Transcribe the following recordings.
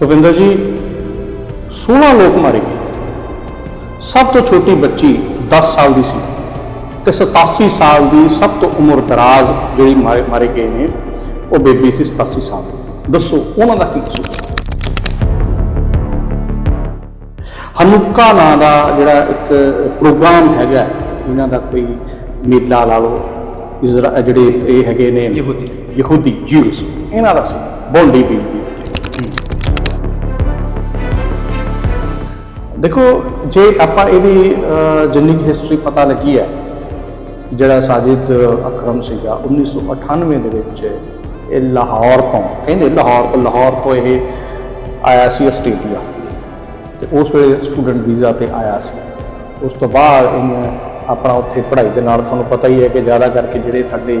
ਭੁਪਿੰਦਰ ਜੀ 16 ਲੋਕ ਮਾਰੇ ਗਏ। ਸਭ ਤੋਂ ਛੋਟੀ ਬੱਚੀ 10 ਸਾਲ ਦੀ ਸੀ ਤੇ 87 ਸਾਲ ਦੀ ਸਭ ਤੋਂ ਉਮਰ ਦਰਾਜ਼ ਜਿਹੜੀ ਮਾਰੇ ਮਾਰੇ ਗਏ ਨੇ ਉਹ ਬੇਬੀ ਸੀ 87 ਸਾਲ ਦੀ। ਦੱਸੋ ਉਹਨਾਂ ਦਾ ਕੀ ਕਸੂਰ ਹਨੁੱਕਾ ਨਾਂ ਦਾ ਜਿਹੜਾ ਇੱਕ ਪ੍ਰੋਗਰਾਮ ਹੈਗਾ ਇਹਨਾਂ ਦਾ ਕੋਈ ਮੇਲਾ ਲਾ ਲਓ ਇਜ਼ਰਾ ਜਿਹੜੇ ਇਹ ਹੈਗੇ ਨੇ ਯਹੂਦੀ। ਯਹੂਦੀ ਜਿਊਸ ਇਹਨਾਂ ਦਾ ਸੀ ਬੌਂਡੀ ਬੀਚ ਦੇ। ਦੇਖੋ, ਜੇ ਆਪਾਂ ਇਹਦੀ ਜਿੰਨੀ ਕੁ ਹਿਸਟਰੀ ਪਤਾ ਲੱਗੀ ਹੈ, ਜਿਹੜਾ ਸਾਜਿਦ ਅਕਰਮ ਸੀਗਾ 1998 ਦੇ ਵਿੱਚ ਇਹ ਲਾਹੌਰ ਤੋਂ, ਕਹਿੰਦੇ ਲਾਹੌਰ ਤੋਂ ਲਾਹੌਰ ਤੋਂ ਇਹ ਆਇਆ ਸੀ ਆਸਟ੍ਰੇਲੀਆ। ਤੇ ਉਸ ਵੇਲੇ ਸਟੂਡੈਂਟ ਵੀਜ਼ਾ ਤੇ ਆਇਆ ਸੀ। ਉਸ ਤੋਂ ਬਾਅਦ ਇਹਨੇ ਆਪਣਾ ਉੱਥੇ ਪੜ੍ਹਾਈ ਦੇ ਨਾਲ, ਤੁਹਾਨੂੰ ਪਤਾ ਹੀ ਹੈ ਕਿ ਜ਼ਿਆਦਾ ਕਰਕੇ ਜਿਹੜੇ ਸਾਡੇ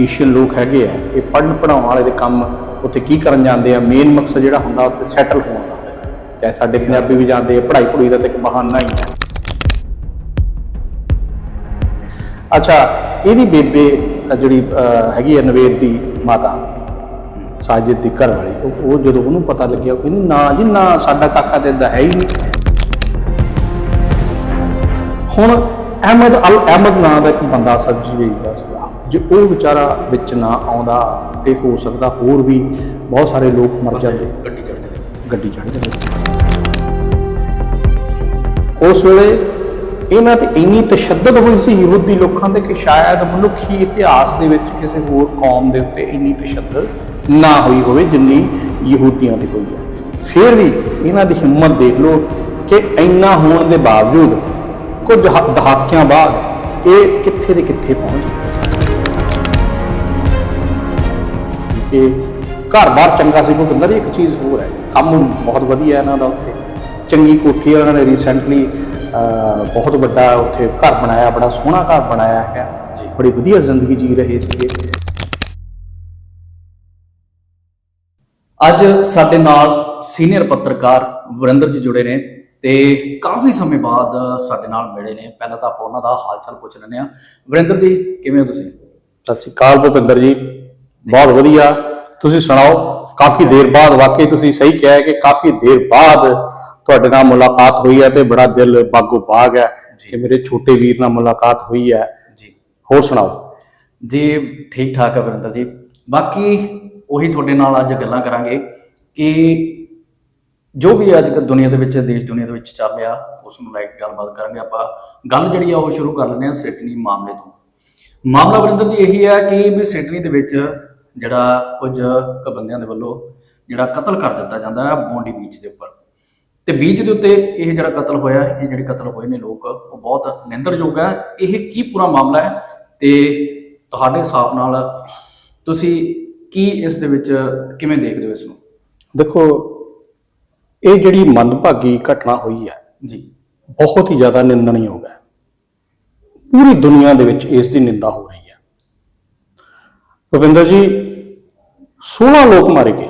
ਏਸ਼ੀਅਨ ਲੋਕ ਹੈਗੇ ਆ, ਇਹ ਪੜ੍ਹਨ ਪੜਾਉਣ ਵਾਲੇ ਦੇ ਕੰਮ ਉੱਥੇ ਕੀ ਕਰਨ ਜਾਂਦੇ ਆ? ਮੇਨ ਮਕਸਦ ਜਿਹੜਾ ਹੁੰਦਾ, ਉੱਥੇ ਸੈਟਲ ਹੋਣ ਦਾ। ਚਾਹੇ ਸਾਡੇ ਪੰਜਾਬੀ ਵੀ ਜਾਂਦੇ ਆ ਪੜ੍ਹਾਈ ਪੜ੍ਹਾਈ ਦਾ ਤਾਂ ਇੱਕ ਬਹਾਨਾ ਹੀ ਹੈ। ਅੱਛਾ ਇਹਦੀ ਬੇਬੇ ਜਿਹੜੀ ਹੈਗੀ ਹੈ ਨਵੇਦ ਦੀ ਮਾਤਾ ਸਾਜਿਦ ਦੀ ਘਰ ਵਾਲੀ ਉਹ- ਜਦੋਂ ਉਹਨੂੰ ਪਤਾ ਲੱਗਿਆ ਕਹਿੰਦੀ ਨਾ ਜੀ ਨਾ ਸਾਡਾ ਕਾਕਾ ਤੇ ਏਦਾਂ ਹੈ ਹੀ ਨਹੀਂ। ਹੁਣ ਅਹਿਮਦ ਅਲ ਅਹਿਮਦ ਨਾਂ ਦਾ ਇੱਕ ਬੰਦਾ ਸਬਜ਼ੀ ਵੇਚਦਾ ਸੀਗਾ ਜੇ ਉਹ ਵਿਚਾਰਾ ਵਿੱਚ ਨਾ ਆਉਂਦਾ ਤੇ ਹੋ ਸਕਦਾ ਹੋਰ ਵੀ ਬਹੁਤ ਸਾਰੇ ਲੋਕ ਮਰ ਜਾਂਦੇ। ਗੱਡੀ ਚੜ ਜਾਂਦੀ। ਗੱਡੀ ਚੜ੍ਹ ਜਾਂਦੀ ਉਸ ਵੇਲੇ ਇਹਨਾਂ ਤੇ ਇੰਨੀ ਤਸ਼ੱਦਦ ਹੋਈ ਸੀ ਯਹੂਦੀ ਲੋਕਾਂ ਤੇ ਕਿ ਸ਼ਾਇਦ ਮਨੁੱਖੀ ਇਤਿਹਾਸ ਦੇ ਵਿੱਚ ਕਿਸੇ ਹੋਰ ਕੌਮ ਦੇ ਉੱਤੇ ਇੰਨੀ ਤਸ਼ੱਦਦ ਨਾ ਹੋਈ ਹੋਵੇ ਜਿੰਨੀ ਯਹੂਦੀਆਂ ਤੇ ਹੋਈ ਹੈ। ਫਿਰ ਵੀ ਇਹਨਾਂ ਦੀ ਹਿੰਮਤ ਦੇਖ ਲਓ ਕਿ ਇੰਨਾ ਹੋਣ ਦੇ ਬਾਵਜੂਦ ਕੁਝ ਦਹਾਕਿਆਂ ਬਾਅਦ ਇਹ ਕਿੱਥੇ ਦੇ ਕਿੱਥੇ ਪਹੁੰਚ ਗਏ। ਕਿ ਘਰ-ਬਾਰ ਚੰਗਾ ਸੀ ਕੋਈ ਕਹਿੰਦਾ ਇੱਕ ਚੀਜ਼ ਹੋਰ ਹੈ। ਕੰਮ ਬਹੁਤ ਵਧੀਆ ਇਹਨਾਂ ਦਾ ਉੱਥੇ। ਚੰਗੀ ਕੋਠੀ ਉਹਨਾਂ ਨੇ ਰੀਸੈਂਟਲੀ ਬਹੁਤ ਵੱਡਾ ਉੱਥੇ ਘਰ ਬਣਾਇਆ ਬੜਾ ਸੋਹਣਾ ਘਰ ਬਣਾਇਆ ਹੈ ਜੀ। ਬੜੀ ਵਧੀਆ ਜ਼ਿੰਦਗੀ ਜੀ ਰਹੇ ਸੀਗੇ। ਅੱਜ ਸਾਡੇ ਨਾਲ ਸੀਨੀਅਰ ਪੱਤਰਕਾਰ ਵਰਿੰਦਰ ਜੀ ਜੁੜੇ ਨੇ ਤੇ ਕਾਫੀ ਸਮੇਂ ਬਾਅਦ ਸਾਡੇ ਨਾਲ ਮਿਲੇ ਨੇ। ਪਹਿਲਾਂ ਤਾਂ ਆਪਾਂ ਉਹਨਾਂ ਦਾ ਹਾਲ ਚਾਲ ਪੁੱਛ ਲੈਂਦੇ ਆ ਵਰਿੰਦਰ ਜੀ ਕਿਵੇਂ ਹੋ ਤੁਸੀਂ? ਸਤਿ ਸ਼੍ਰੀ ਅਕਾਲ ਭੁਪਿੰਦਰ ਜੀ। ਬਹੁਤ ਵਧੀਆ। ਤੁਸੀਂ ਸੁਣਾਓ ਕਾਫੀ ਦੇਰ ਬਾਅਦ ਵਾਕਈ ਤੁਸੀਂ ਸਹੀ ਕਿਹਾ ਹੈ ਕਿ ਕਾਫੀ ਦੇਰ ਬਾਅਦ ਤੁਹਾਡੇ ਨਾਲ ਮੁਲਾਕਾਤ ਹੋਈ ਹੈ ਤੇ ਬੜਾ ਦਿਲ ਬਾਗੋ ਬਾਗ ਹੈ ਕਿ ਮੇਰੇ ਛੋਟੇ ਵੀਰ ਨਾਲ ਮੁਲਾਕਾਤ ਹੋਈ ਹੈ। ਜੀ। ਹੋਰ ਸੁਣਾਓ? ਜੀ ਠੀਕ ਠਾਕ ਹੈ ਵਰਿੰਦਰ ਜੀ। ਬਾਕੀ ਉਹੀ ਤੁਹਾਡੇ ਨਾਲ ਅੱਜ ਗੱਲਾਂ ਕਰਾਂਗੇ ਕਿ ਜੋ ਵੀ ਅੱਜ ਦੁਨੀਆ ਦੇ ਵਿੱਚ ਦੇਸ਼ ਦੁਨੀਆ ਦੇ ਵਿੱਚ ਚੱਲ ਰਿਹਾ ਉਸ ਨੂੰ ਲੈ ਕੇ ਗੱਲਬਾਤ ਕਰਾਂਗੇ ਆਪਾਂ। ਗੱਲ ਜਿਹੜੀ ਆ ਉਹ ਸ਼ੁਰੂ ਕਰ ਲੈਂਦੇ ਆ ਸਿਡਨੀ ਮਾਮਲੇ ਤੋਂ। ਮਾਮਲਾ ਵਰਿੰਦਰ ਜੀ ਇਹੀ ਹੈ ਕਿ ਵੀ ਸਿਡਨੀ ਦੇ ਵਿੱਚ ਜਿਹੜਾ ਕੁਝ ਕੁ ਬੰਦਿਆਂ ਦੇ ਵੱਲੋਂ ਜਿਹੜਾ ਕਤਲ ਕਰ ਦਿੱਤਾ ਜਾਂਦਾ ਹੈ ਬੌਂਡੀ ਬੀਚ ਦੇ ਉੱਪਰ। ਤੇ ਬੀਚ ਦੇ ਉੱਤੇ ਇਹ ਜਿਹੜਾ ਕਤਲ ਹੋਇਆ ਇਹ ਜਿਹੜੇ ਕਤਲ ਹੋਏ ਨੇ ਲੋਕ ਉਹ ਬਹੁਤ ਨਿੰਦਰਯੋਗ ਹੈ। ਇਹ ਕੀ ਪੂਰਾ ਮਾਮਲਾ ਹੈ? ਤੇ ਤੁਹਾਡੇ ਹਿਸਾਬ ਨਾਲ ਤੁਸੀਂ ਕੀ ਇਸ ਦੇ ਵਿੱਚ ਕਿਵੇਂ ਦੇਖਦੇ ਹੋ ਇਸ ਨੂੰ? ਦੇਖੋ ਇਹ ਜਿਹੜੀ ਮੰਦਭਾਗੀ ਘਟਨਾ ਹੋਈ ਹੈ ਜੀ। ਬਹੁਤ ਹੀ ਜ਼ਿਆਦਾ ਨਿੰਦਣਯੋਗ ਹੈ। ਪੂਰੀ ਦੁਨੀਆ ਦੇ ਵਿੱਚ ਇਸ ਦੀ ਨਿੰਦਾ ਹੋ ਰਹੀ ਹੈ। ਭੁਪਿੰਦਰ ਜੀ 16 ਲੋਕ ਮਾਰੇ ਗਏ।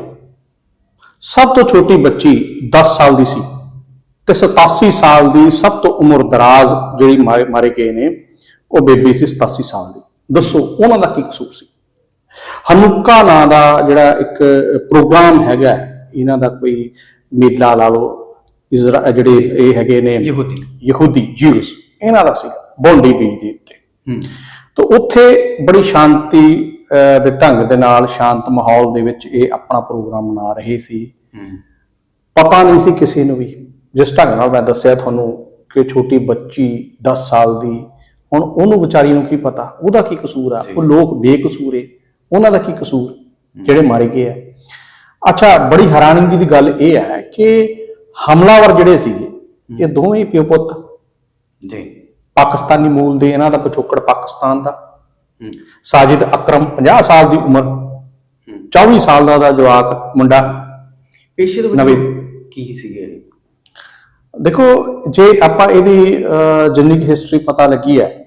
ਸਭ ਤੋਂ ਛੋਟੀ ਬੱਚੀ 10 ਸਾਲ ਦੀ ਸੀ ਤੇ 87 ਸਾਲ ਦੀ ਸਭ ਤੋਂ ਉਮਰ ਦਰਾਜ਼ ਜਿਹੜੀ ਮਾਰੇ ਗਏ ਨੇ ਉਹ ਬੇਬੀ ਸੀ 87 ਸਾਲ ਦੀ। ਦੱਸੋ ਉਹਨਾਂ ਦਾ ਕੀ ਕਸੂਰ ਸੀ? ਹਨੁੱਕਾ ਨਾਂ ਦਾ ਜਿਹੜਾ ਇੱਕ ਪ੍ਰੋਗਰਾਮ ਹੈਗਾ ਇਹਨਾਂ ਦਾ ਕੋਈ ਮੇਲਾ ਲਾ ਲਓ ਇਜ਼ਰਾ ਜਿਹੜੇ ਇਹ ਹੈਗੇ ਨੇ ਯਹੂਦੀ। ਯਹੂਦੀ ਜਿਊਸ ਇਹਨਾਂ ਦਾ ਸੀਗਾ ਬੌਂਡੀ ਬੀਚ ਦੇ ਉੱਤੇ। ਹੂੰ। ਤਾਂ ਉੱਥੇ ਬੜੀ ਸ਼ਾਂਤੀ ਦੇ ਢੰਗ ਦੇ ਨਾਲ ਸ਼ਾਂਤ ਮਾਹੌਲ ਦੇ ਵਿੱਚ ਇਹ ਆਪਣਾ ਪ੍ਰੋਗਰਾਮ ਮਨਾ ਰਹੇ ਸੀ। ਪਤਾ ਨਹੀਂ ਸੀ ਕਿਸੇ ਨੂੰ ਵੀ। ਜਿਸ ਢੰਗ ਨਾਲ ਮੈਂ ਦੱਸਿਆ ਤੁਹਾਨੂੰ ਕਿ ਛੋਟੀ ਬੱਚੀ 10 ਸਾਲ ਦੀ ਹੁਣ ਉਹਨੂੰ ਵਿਚਾਰੀ ਨੂੰ ਕੀ ਪਤਾ? ਉਹਦਾ ਕੀ ਕਸੂਰ ਆ? ਉਹ ਲੋਕ ਬੇਕਸੂਰ ਏ। ਉਹਨਾਂ ਦਾ ਕੀ ਕਸੂਰ? ਜਿਹੜੇ ਮਾਰੇ ਗਏ ਆ। ਅੱਛਾ ਬੜੀ ਹੈਰਾਨਗੀ ਦੀ ਗੱਲ ਇਹ ਹੈ ਕਿ ਹਮਲਾਵਰ ਜਿਹੜੇ ਸੀਗੇ ਇਹ ਦੋਵੇਂ ਪਿਓ ਪੁੱਤ। ਜੀ। ਪਾਕਿਸਤਾਨੀ ਮੂਲ ਦੇ ਇਹਨਾਂ ਦਾ ਪਿਛੋਕੜ ਪਾਕਿਸਤਾਨ ਦਾ। ਸਾਜਿਦ ਅਕਰਮ 50 ਸਾਲ ਦੀ ਉਮਰ ਹੂੰ। 24 ਸਾਲ ਦਾ ਉਹਦਾ ਜਵਾਕ ਮੁੰਡਾ। ਪੇਸ਼ੇ ਦੇ ਵਿੱਚ ਨਵੀਂ। ਕੀ ਸੀਗੇ? ਦੇਖੋ ਜੇ ਆਪਾਂ ਇਹਦੀ ਅਹ, ਜਿੰਨੀ ਕੁ ਹਿਸਟਰੀ ਪਤਾ ਲੱਗੀ ਹੈ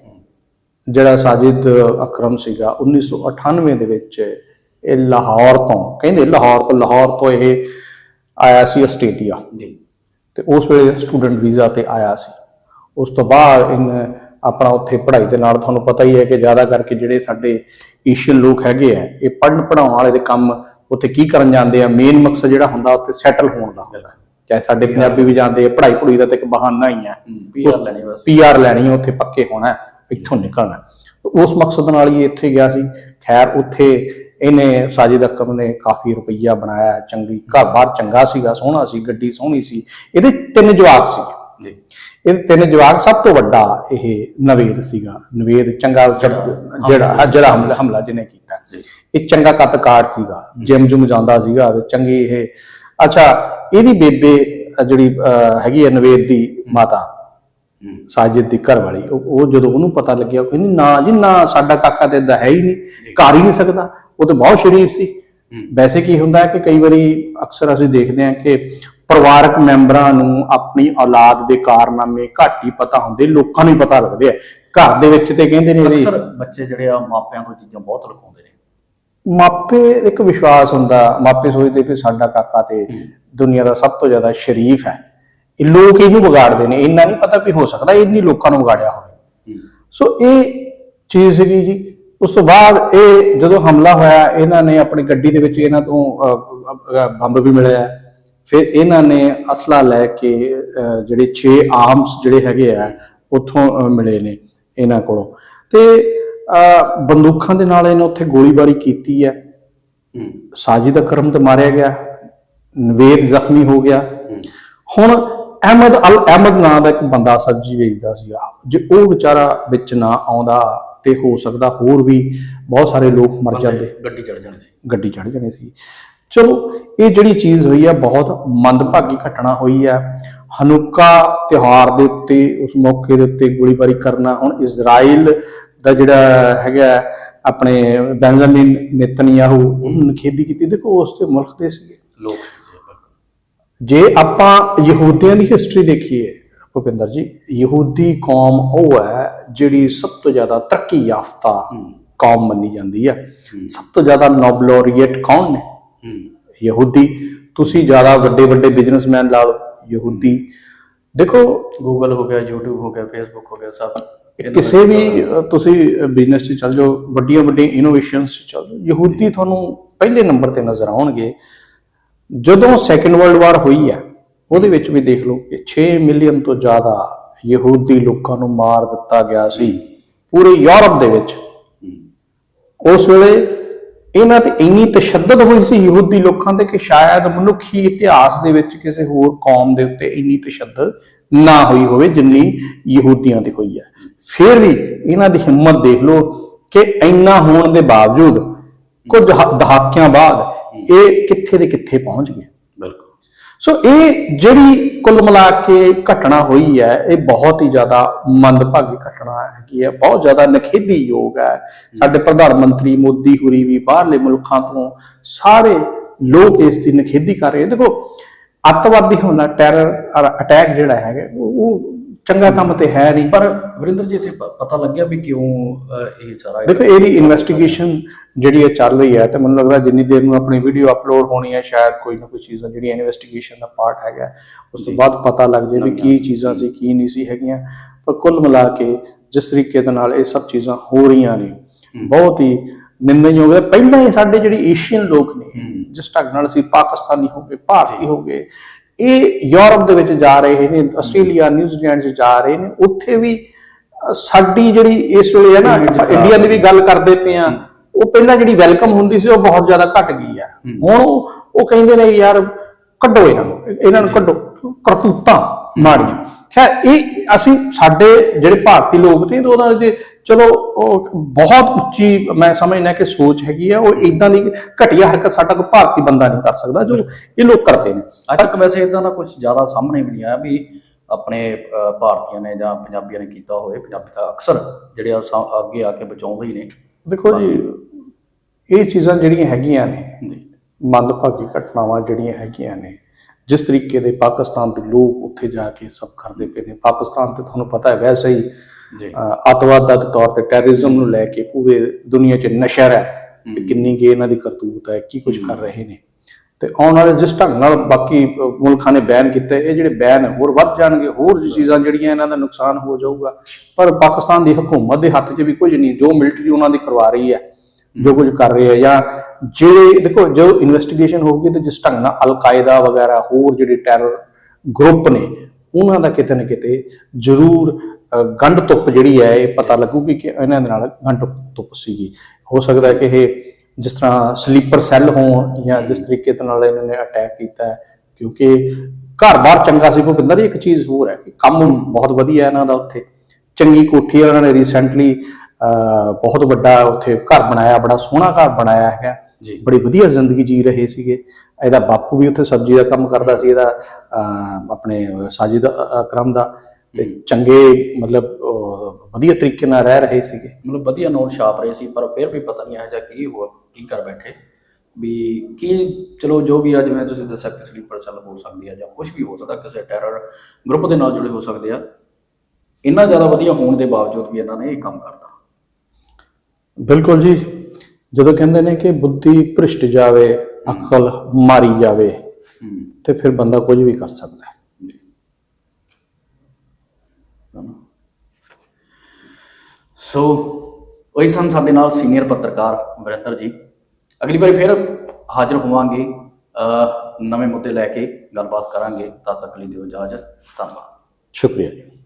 ਜਿਹੜਾ ਸਾਜਿਦ ਅਕਰਮ ਸੀਗਾ 1998 ਦੇ ਵਿੱਚ ਇਹ ਲਾਹੌਰ ਤੋਂ ਕਹਿੰਦੇ ਲਾਹੌਰ ਤੋਂ ਲਾਹੌਰ ਤੋਂ ਇਹ ਆਇਆ ਸੀ ਆਸਟ੍ਰੇਲੀਆ। ਜੀ। ਤੇ ਉਸ ਵੇਲੇ ਸਟੂਡੈਂਟ ਵੀਜ਼ਾ ਤੇ ਆਇਆ ਸੀ। ਉਸ ਤੋਂ ਬਾਅਦ ਇਹਨੇ ਆਪਣਾ ਉੱਥੇ ਪੜ੍ਹਾਈ ਦੇ ਨਾਲ ਤੁਹਾਨੂੰ ਪਤਾ ਹੀ ਹੈ ਕਿ ਜ਼ਿਆਦਾ ਕਰਕੇ ਜਿਹੜੇ ਸਾਡੇ ਏਸ਼ੀਅਨ ਲੋਕ ਹੈਗੇ ਆ ਇਹ ਪੜ੍ਹਨ ਪੜਾਉਣ ਵਾਲੇ ਦੇ ਕੰਮ ਉੱਥੇ ਕੀ ਕਰਨ ਜਾਂਦੇ ਆ? ਮੇਨ ਮਕਸਦ ਜਿਹੜਾ ਹੁੰਦਾ ਉੱਥੇ ਸੈਟਲ ਹੋਣ ਦਾ ਹੁੰਦਾ। ਚਾਹੇ ਸਾਡੇ ਪੰਜਾਬੀ ਵੀ ਜਾਂਦੇ ਆ ਪੜ੍ਹਾਈ ਪੜ੍ਹਾਈ ਦਾ ਤਾਂ ਇੱਕ ਬਹਾਨਾ ਹੀ ਆ। ਪੀਆਰ ਲੈਣੀ ਬਸ। ਪੀਆਰ ਲੈਣੀ ਆ ਉੱਥੇ ਪੱਕੇ ਹੋਣਾ ਇੱਥੋਂ ਨਿਕਲਣਾ। ਉਸ ਮਕਸਦ ਨਾਲ ਹੀ ਇੱਥੇ ਗਿਆ ਸੀ। ਖੈਰ ਉੱਥੇ ਇਹਨੇ ਸਾਜਿਦ ਅਕਰਮ ਨੇ ਕਾਫੀ ਰੁਪਈਆ ਬਣਾਇਆ ਚੰਗੀ ਘਰ ਬਾਰ ਚੰਗਾ ਸੀਗਾ ਸੋਹਣਾ ਸੀ ਗੱਡੀ ਸੋਹਣੀ ਸੀ। ਇਹਦੇ ਤਿੰਨ ਜਵਾਕ ਸੀਗੇ ਜੀ ਇਹਦੇ ਤਿੰਨ ਜਵਾਕ ਸਭ ਤੋਂ ਵੱਡਾ ਇਹ ਨਵੇਦ ਸੀਗਾ। ਨਵੇਦ ਚੰਗਾ ਜਿਹੜਾ ਜਿਹੜਾ ਹਮਲਾ ਹਮਲਾ ਜਿਹਨੇ ਕੀਤਾ। ਇਹ ਚੰਗਾ ਕੱਤਕਾਰ ਸੀਗਾ। ਜਿਮ ਜੁਮ ਜਾਂਦਾ ਸੀਗਾ ਤੇ ਚੰਗੀ ਇਹ ਅੱਛਾ ਇਹਦੀ ਬੇਬੇ ਜਿਹੜੀ ਹੈਗੀ ਹੈ ਨਵੇਦ ਦੀ ਮਾਤਾ ਸਾਜਿਦ ਦੀ ਘਰ ਵਾਲੀ ਉਹ ਜਦੋਂ ਉਹਨੂੰ ਪਤਾ ਲੱਗਿਆ ਉਹ ਕਹਿੰਦੀ ਨਾ ਜੀ ਨਾ ਸਾਡਾ ਕਾਕਾ ਤੇ ਏਦਾਂ ਹੈ ਹੀ ਨਹੀਂ ਘਰ ਹੀ ਨਹੀਂ ਸਕਦਾ। ਉਹ ਤਾਂ ਬਹੁਤ ਸ਼ਰੀਫ ਸੀ। ਵੈਸੇ ਕੀ ਹੁੰਦਾ ਹੈ ਕਿ ਕਈ ਵਾਰੀ ਅਕਸਰ ਅਸੀਂ ਦੇਖਦੇ ਹਾਂ ਕਿ ਪਰਿਵਾਰਕ ਮੈਂਬਰਾਂ ਨੂੰ ਆਪਣੀ ਔਲਾਦ ਦੇ ਕਾਰਨਾਮੇ ਘੱਟ ਹੀ ਪਤਾ ਹੁੰਦੇ ਲੋਕਾਂ ਨੂੰ ਹੀ ਪਤਾ ਲੱਗਦੇ ਆ। ਘਰ ਦੇ ਵਿੱਚ ਤੇ ਕਹਿੰਦੇ ਨੇ ਵੀ ਅਕਸਰ ਬੱਚੇ ਜਿਹੜੇ ਆ ਮਾਪਿਆਂ ਤੋਂ ਚੀਜ਼ਾਂ ਬਹੁਤ ਲੁਕਾਉਂਦੇ ਨੇ। ਮਾਪੇ ਇੱਕ ਵਿਸ਼ਵਾਸ ਹੁੰਦਾ ਮਾਪੇ ਸੋਚਦੇ ਕਿ ਸਾਡਾ ਕਾਕਾ ਤੇ ਦੁਨੀਆ ਦਾ ਸਭ ਤੋਂ ਜ਼ਿਆਦਾ ਸ਼ਰੀਫ ਹੈ। ਇਹ ਲੋਕ ਇਹਨੂੰ ਵਿਗਾੜਦੇ ਨੇ ਇੰਨਾ ਨਹੀਂ ਪਤਾ ਵੀ ਹੋ ਸਕਦਾ ਇੰਨੀ ਲੋਕਾਂ ਨੂੰ ਵਿਗਾੜਿਆ ਹੋਵੇ। ਸੋ ਇਹ ਚੀਜ਼ ਸੀਗੀ ਜੀ। ਉਸ ਤੋਂ ਬਾਅਦ ਇਹ ਜਦੋਂ ਹਮਲਾ ਹੋਇਆ ਇਹਨਾਂ ਨੇ ਆਪਣੀ ਗੱਡੀ ਦੇ ਵਿੱਚ ਇਹਨਾਂ ਤੋਂ ਬੰਬ ਵੀ ਮਿਲਿਆ। ਫਿਰ ਇਹਨਾਂ ਨੇ ਅਸਲਾ ਲੈ ਕੇ ਜਿਹੜੇ 6 ਆਰਮਸ ਜਿਹੜੇ ਹੈਗੇ ਆ ਉੱਥੋਂ ਮਿਲੇ ਨੇ ਇਹਨਾਂ ਕੋਲੋਂ। ਤੇ ਬੰਦੂਕਾਂ ਦੇ ਨਾਲ ਇਹਨੇ ਉੱਥੇ ਗੋਲੀਬਾਰੀ ਕੀਤੀ ਹੈ। ਸਾਜਿਦ ਅਕਰਮ ਤੇ ਮਾਰਿਆ ਗਿਆ। ਨਵੇਦ ਜ਼ਖਮੀ ਹੋ ਗਿਆ। ਹੁਣ ਅਹਿਮਦ ਅਲ ਅਹਿਮਦ ਨਾਂ ਦਾ ਇੱਕ ਬੰਦਾ ਸਬਜ਼ੀ ਵੇਚਦਾ ਸੀਗਾ। ਜੇ ਉਹ ਵਿਚਾਰਾ ਵਿੱਚ ਨਾ ਆਉਂਦਾ ਤੇ ਹੋ ਸਕਦਾ ਹੋਰ ਵੀ ਬਹੁਤ ਸਾਰੇ ਲੋਕ ਮਰ ਜਾਂਦੇ। ਗੱਡੀ ਚੜ ਜਾਣੀ ਸੀ। ਗੱਡੀ ਚੜ ਜਾਣੀ ਸੀ। ਚਲੋ ਇਹ ਜਿਹੜੀ ਚੀਜ਼ ਹੋਈ ਹੈ ਬਹੁਤ ਮੰਦਭਾਗੀ ਘਟਨਾ ਹੋਈ ਹੈ। ਹਨੂਕਾ ਤਿਉਹਾਰ ਦੇ ਉੱਤੇ ਉਸ ਮੌਕੇ ਦੇ ਉੱਤੇ ਗੋਲੀਬਾਰੀ ਕਰਨਾ ਹੁਣ ਇਜ਼ਰਾਈਲ ਦਾ ਜਿਹੜਾ ਹੈਗਾ ਆਪਣੇ ਬੈਂਜਾਮਿਨ ਨੇਤਨਯਾਹੂ ਉਹਨੂੰ ਨਿਖੇਧੀ ਕੀਤੀ। ਦੇਖੋ ਉਸ ਤੇ ਮੁਲਕ ਦੇ ਸੀਗੇ। ਲੋਕ ਜੀ, ਆਪਾਂ ਯਹੂਦੀਆਂ ਦੀ ਹਿਸਟਰੀ ਦੇਖੀਏ ਭੁਪਿੰਦਰ ਜੀ ਯਹੂਦੀ ਕੌਮ ਉਹ ਹੈ ਜਿਹੜੀ ਸਭ ਤੋਂ ਜ਼ਿਆਦਾ ਤਰੱਕੀ ਯਾਫਤਾ ਕੌਮ ਮੰਨੀ ਜਾਂਦੀ ਹੈ। ਸਭ ਤੋਂ ਜ਼ਿਆਦਾ ਨੋਬਲੋਰੀਏਟ ਕੌਣ ਨੇ? ਯਹੂਦੀ। ਤੁਸੀਂ ਜ਼ਿਆਦਾ ਵੱਡੇ ਵੱਡੇ ਬਿਜ਼ਨਸਮੈਨ ਲਾ ਲਓ ਯਹੂਦੀ। ਦੇਖੋ ਗੂਗਲ ਹੋ ਗਿਆ YouTube ਹੋ ਗਿਆ Facebook ਹੋ ਗਿਆ ਸਭ। ਕਿਸੇ ਵੀ ਤੁਸੀਂ ਬਿਜ਼ਨਸ 'ਚ ਚੱਲ ਜਾਓ ਵੱਡੀਆਂ ਵੱਡੀਆਂ ਇਨੋਵੇਸ਼ਨਸ 'ਚ ਚੱਲ ਜਾਓ ਯਹੂਦੀ ਤੁਹਾਨੂੰ ਪਹਿਲੇ ਨੰਬਰ ਤੇ ਨਜ਼ਰ ਆਉਣਗੇ। ਜਦੋਂ ਸੈਕੰਡ ਵਰਲਡ ਵਾਰ ਹੋਈ ਹੈ ਉਹਦੇ ਵਿੱਚ ਵੀ ਦੇਖ ਲਓ ਕਿ 6 ਮਿਲੀਅਨ ਤੋਂ ਜ਼ਿਆਦਾ ਯਹੂਦੀ ਲੋਕਾਂ ਨੂੰ ਮਾਰ ਦਿੱਤਾ ਗਿਆ ਸੀ। ਪੂਰੇ ਯੂਰਪ ਦੇ ਵਿੱਚ। ਉਸ ਵੇਲੇ ਇਹਨਾਂ ਤੇ ਇੰਨੀ ਤਸ਼ੱਦਦ ਹੋਈ ਸੀ ਯਹੂਦੀ ਲੋਕਾਂ ਤੇ ਕਿ ਸ਼ਾਇਦ ਮਨੁੱਖੀ ਇਤਿਹਾਸ ਦੇ ਵਿੱਚ ਕਿਸੇ ਹੋਰ ਕੌਮ ਦੇ ਉੱਤੇ ਇੰਨੀ ਤਸ਼ੱਦਦ ਨਾ ਹੋਈ ਹੋਵੇ ਜਿੰਨੀ ਯਹੂਦੀਆਂ ਤੇ ਹੋਈ ਹੈ। ਫਿਰ ਵੀ ਇਹਨਾਂ ਦੀ ਹਿੰਮਤ ਦੇਖ ਲਓ ਕਿ ਇੰਨਾ ਹੋਣ ਦੇ ਬਾਵਜੂਦ ਕੁਝ ਦਹਾਕਿਆਂ ਬਾਅਦ ਇਹ ਕਿੱਥੇ ਦੇ ਕਿੱਥੇ ਪਹੁੰਚ ਗਏ। ਸੋ ਇਹ ਜਿਹੜੀ ਕੁੱਲ ਮਿਲਾ ਕੇ ਘਟਨਾ ਹੋਈ ਹੈ, ਇਹ ਬਹੁਤ ਹੀ ਜ਼ਿਆਦਾ ਮੰਦਭਾਗੀ ਘਟਨਾ ਹੈਗੀ ਹੈ, ਬਹੁਤ ਜ਼ਿਆਦਾ ਨਖੇਦੀ ਯੋਗ ਹੈ। ਸਾਡੇ ਪ੍ਰਧਾਨ ਮੰਤਰੀ ਮੋਦੀ ਹੁਰੀ ਵੀ ਬਾਹਰਲੇ ਮੁਲਕਾਂ ਤੋਂ ਸਾਰੇ ਲੋਕ ਇਸ ਦੀ ਨਖੇਦੀ ਕਰ ਰਹੇ ਦੇਖੋ, ਅੱਤਵਾਦੀ ਹਮਲਾ ਟੈਰਰ ਅਟੈਕ ਜਿਹੜਾ ਹੈਗਾ, ਉਹ ਚੰਗਾ ਕੰਮ ਤੇ ਹੈ ਨਹੀਂ। ਪਰ ਵਰਿੰਦਰ ਜੀ ਇੱਥੇ ਪ- ਪਤਾ ਲੱਗਿਆ ਵੀ ਕਿਉਂ ਅਹ, ਇਹ ਸਾਰਾ ਦੇਖੋ ਇਹਦੀ ਇਨਵੈਸਟੀਗੇਸ਼ਨ ਜਿਹੜੀ ਇਹ ਚੱਲ ਰਹੀ ਹੈ ਤੇ ਮੈਨੂੰ ਲੱਗਦਾ ਜਿੰਨੀ ਦੇਰ ਨੂੰ ਆਪਣੀ ਵੀਡੀਓ ਅਪਲੋਡ ਹੋਣੀ ਹੈ ਸ਼ਾਇਦ ਕੋਈ ਨਾ ਕੋਈ ਚੀਜ਼ਾਂ ਜਿਹੜੀਆਂ ਇਨਵੈਸਟੀਗੇਸ਼ਨ ਦਾ ਪਾਰਟ ਹੈਗਾ ਉਸ ਤੋਂ ਬਾਅਦ ਪਤਾ ਲੱਗ ਜਾਏ ਵੀ ਕੀ ਚੀਜ਼ਾਂ ਸੀ ਕੀ ਨਹੀਂ ਸੀ ਹੈਗੀਆਂ। ਪਰ ਕੁੱਲ ਮਿਲਾ ਕੇ ਜਿਸ ਤਰੀਕੇ ਦੇ ਨਾਲ ਇਹ ਸਭ ਚੀਜ਼ਾਂ ਹੋ ਰਹੀਆਂ ਨੇ ਬਹੁਤ ਹੀ ਨਿੰਦਣਯੋਗ ਹੈ। ਪਹਿਲਾਂ ਹੀ ਸਾਡੇ ਜਿਹੜੇ ਏਸ਼ੀਅਨ ਲੋਕ ਨੇ ਜਿਸ ਢੰਗ ਨਾਲ ਅਸੀਂ ਪਾਕਿਸਤਾਨੀ ਹੋ ਗਏ ਭਾਰਤੀ ਹੋ ਗਏ ਇਹ ਯੂਰਪ ਦੇ ਵਿੱਚ ਜਾ ਰਹੇ ਨੇ ਆਸਟ੍ਰੇਲੀਆ ਨਿਊਜ਼ੀਲੈਂਡ 'ਚ ਜਾ ਰਹੇ ਨੇ ਉੱਥੇ ਵੀ ਸਾਡੀ ਜਿਹੜੀ ਇਸ ਵੇਲੇ ਹੈ ਨਾ ਇੰਡੀਆ ਦੀ ਵੀ ਗੱਲ ਕਰਦੇ ਪਏ ਆ ਉਹ ਪਹਿਲਾਂ ਜਿਹੜੀ ਵੈਲਕਮ ਹੁੰਦੀ ਸੀ ਉਹ ਬਹੁਤ ਜ਼ਿਆਦਾ ਘਟ ਗਈ ਆ। ਹੁਣ ਉਹ ਕਹਿੰਦੇ ਨੇ ਯਾਰ ਕੱਢੋ ਇਹਨਾਂ ਨੂੰ ਇਹਨਾਂ ਨੂੰ ਕੱਢੋ ਕਰਤੂਤਾਂ। ਮਾੜੀਆਂ। ਖੈਰ ਇਹ ਅਸੀਂ ਸਾਡੇ ਜਿਹੜੇ ਭਾਰਤੀ ਲੋਕ ਨੇ ਉਹਨਾਂ ਦੇ ਚਲੋ ਉਹ ਬਹੁਤ ਉੱਚੀ ਮੈਂ ਸਮਝਦਾ ਕਿ ਸੋਚ ਹੈਗੀ ਆ ਉਹ ਇਦਾਂ ਦੀ ਘਟੀਆ ਹਰਕਤ ਸਾਡਾ ਕੋਈ ਭਾਰਤੀ ਬੰਦਾ ਨਹੀਂ ਕਰ ਸਕਦਾ ਜੋ ਇਹ ਲੋਕ ਕਰਦੇ ਨੇ। ਅੱਜ ਤੱਕ ਵੈਸੇ ਇਦਾਂ ਦਾ ਕੁਝ ਜ਼ਿਆਦਾ ਸਾਹਮਣੇ ਵੀ ਨਹੀਂ ਆਇਆ ਵੀ ਆਪਣੇ ਭਾਰਤੀਆਂ ਨੇ ਜਾਂ ਪੰਜਾਬੀਆਂ ਨੇ ਕੀਤਾ ਹੋਵੇ। ਪੰਜਾਬੀ ਤਾਂ ਅਕਸਰ ਜਿਹੜੇ ਅੱਗੇ ਆ ਕੇ ਬਚਾਉਂਦੇ ਹੀ ਨੇ। ਦੇਖੋ ਜੀ ਇਹ ਚੀਜ਼ਾਂ ਜਿਹੜੀਆਂ ਹੈਗੀਆਂ ਨੇ ਮੰਦਭਾਗੀ ਘਟਨਾਵਾਂ ਜਿਹੜੀਆਂ ਹੈਗੀਆਂ ਨੇ ਜਿਸ ਤਰੀਕੇ ਦੇ ਪਾਕਿਸਤਾਨ ਦੇ ਲੋਕ ਉੱਥੇ ਜਾ ਕੇ ਸਭ ਕਰਦੇ ਪਏ ਨੇ। ਪਾਕਿਸਤਾਨ ਤੇ ਤੁਹਾਨੂੰ ਪਤਾ ਹੈ ਵੈਸੇ ਹੀ ਜੀ। ਅੱਤਵਾਦ ਦੇ ਤੌਰ ਤੇ ਟੈਰਰਿਜ਼ਮ ਨੂੰ ਲੈ ਕੇ ਪੂਰੇ ਦੁਨੀਆ 'ਚ ਨਸ਼ਰ ਹੈ ਕਿੰਨੀ ਕੀ ਇਹਨਾਂ ਦੀ ਕਰਤੂਤ ਹੈ ਕੀ ਕੁਝ ਕਰ ਰਹੇ ਨੇ। ਤੇ ਆਉਣ ਵਾਲੇ ਜਿਸ ਢੰਗ ਨਾਲ ਬਾਕੀ ਮੁਲਕਾਂ ਨੇ ਬੈਨ ਕੀਤਾ ਇਹ ਜਿਹੜੇ ਬੈਨ ਹੋਰ ਵੱਧ ਜਾਣਗੇ ਹੋਰ ਚੀਜ਼ਾਂ ਜਿਹੜੀਆਂ ਇਹਨਾਂ ਦਾ ਨੁਕਸਾਨ ਹੋ ਜਾਊਗਾ। ਪਰ ਪਾਕਿਸਤਾਨ ਦੀ ਹਕੂਮਤ ਦੇ ਹੱਥ 'ਚ ਵੀ ਕੁਝ ਨਹੀਂ ਜੋ ਮਿਲਟਰੀ ਉਹਨਾਂ ਦੀ ਕਰਵਾ ਰਹੀ ਹੈ ਜੋ ਕੁਝ ਕਰ ਰਹੇ ਆ ਜਾਂ ਜਿਹੜੇ, ਦੇਖੋ, ਜੋ ਇਨਵੈਸਟੀਗੇਸ਼ਨ ਹੋਊਗੀ ਤੇ ਜਿਸ ਢੰਗ ਨਾਲ ਅਲ-ਕਾਇਦਾ ਵਗੈਰਾ, ਹੋਰ ਜਿਹੜੇ ਟੈਰਰ ਗਰੁੱਪ ਨੇ, ਉਹਨਾਂ ਦਾ ਕਿਤੇ ਨਾ ਕਿਤੇ ਜ਼ਰੂਰ ਗੰਢ ਤੁੱਪ ਜਿਹੜੀ ਹੈ, ਇਹ ਪਤਾ ਲੱਗੂਗੀ ਕਿ ਇਹਨਾਂ ਦੇ ਨਾਲ ਗੰਢ ਤੁੱਪ ਸੀਗੀ। ਹੋ ਸਕਦਾ ਕਿ ਇਹ ਜਿਸ ਤਰ੍ਹਾਂ ਸਲੀਪਰ ਸੈੱਲ ਹੋਣ ਜਾਂ ਜਿਸ ਤਰੀਕੇ ਦੇ ਨਾਲ ਇਹਨਾਂ ਨੇ ਅਟੈਕ ਕੀਤਾ ਹੈ, ਕਿਉਂਕਿ ਘਰ-ਬਾਰ ਚੰਗਾ ਸੀ, ਭੁਪਿੰਦਰ ਜੀ ਇੱਕ ਚੀਜ਼ ਹੋਰ ਹੈ ਕਿ ਕੰਮ ਬਹੁਤ ਵਧੀਆ ਇਹਨਾਂ ਦਾ ਉੱਥੇ। ਚੰਗੀ ਕੋਠੀ ਹੈ ਉਹਨਾਂ ਨੇ ਰੀਸੈਂਟਲੀ ਬਹੁਤ ਵੱਡਾ ਉੱਥੇ ਘਰ ਬਣਾਇਆ ਬੜਾ ਸੋਹਣਾ ਘਰ ਬਣਾਇਆ ਹੈਗਾ। ਜੀ। ਬੜੀ ਵਧੀਆ ਜ਼ਿੰਦਗੀ ਜੀ ਰਹੇ ਸੀਗੇ। ਇਹਦਾ ਬਾਪੂ ਵੀ ਉੱਥੇ ਸਬਜ਼ੀ ਦਾ ਕੰਮ ਕਰਦਾ ਸੀ ਇਹਦਾ ਆਪਣੇ ਸਾਜਿਦ ਅਕਰਮ ਦਾ। ਤੇ ਚੰਗੇ ਮਤਲਬ ਵਧੀਆ ਤਰੀਕੇ ਨਾਲ ਰਹਿ ਰਹੇ ਸੀਗੇ। ਮਤਲਬ ਵਧੀਆ ਨੋਟ ਛਾਪ ਰਹੇ ਸੀ ਪਰ ਫਿਰ ਵੀ ਪਤਾ ਨਹੀਂ ਆ ਜਾਂ ਕੀ ਹੋ ਕੀ ਕਰ ਬੈਠੇ। ਵੀ ਕੀ ਚਲੋ ਜੋ ਵੀ ਆ ਜਿਵੇਂ ਤੁਸੀਂ ਦੱਸਿਆ ਕਿ ਸਲੀਪਰ ਸੈੱਲ ਹੋ ਸਕਦੀ ਆ ਜਾਂ ਕੁਝ ਵੀ ਹੋ ਸਕਦਾ ਕਿਸੇ ਟੈਰਰ ਗਰੁੱਪ ਦੇ ਨਾਲ ਜੁੜੇ ਹੋ ਸਕਦੇ ਆ। ਇੰਨਾ ਜ਼ਿਆਦਾ ਵਧੀਆ ਹੋਣ ਦੇ ਬਾਵਜੂਦ ਵੀ ਇਹਨਾਂ ਨੇ ਇਹ ਕੰਮ ਕਰਤਾ। ਬਿਲਕੁਲ ਜੀ। ਜਦੋਂ ਕਹਿੰਦੇ ਨੇ ਕਿ ਬੁੱਧੀ ਭ੍ਰਿਸ਼ਟ ਜਾਵੇ ਅਕਲ ਮਾਰੀ ਜਾਵੇ ਤੇ ਫਿਰ ਬੰਦਾ ਕੁਝ ਵੀ ਕਰ ਸਕਦਾ ਹੈ। ਸੋ ਉਹੀ ਸਨ ਸਾਡੇ ਨਾਲ ਸੀਨੀਅਰ ਪੱਤਰਕਾਰ ਵਰਿੰਦਰ ਜੀ। ਅਗਲੀ ਵਾਰੀ ਫਿਰ ਹਾਜ਼ਰ ਹੋਵਾਂਗੇ ਨਵੇਂ ਮੁੱਦੇ ਲੈ ਕੇ ਗੱਲਬਾਤ ਕਰਾਂਗੇ। ਤਦ ਤੱਕ ਲਈ ਦਿਓ ਇਜਾਜ਼ਤ। ਧੰਨਵਾਦ। ਸ਼ੁਕਰੀਆ ਜੀ।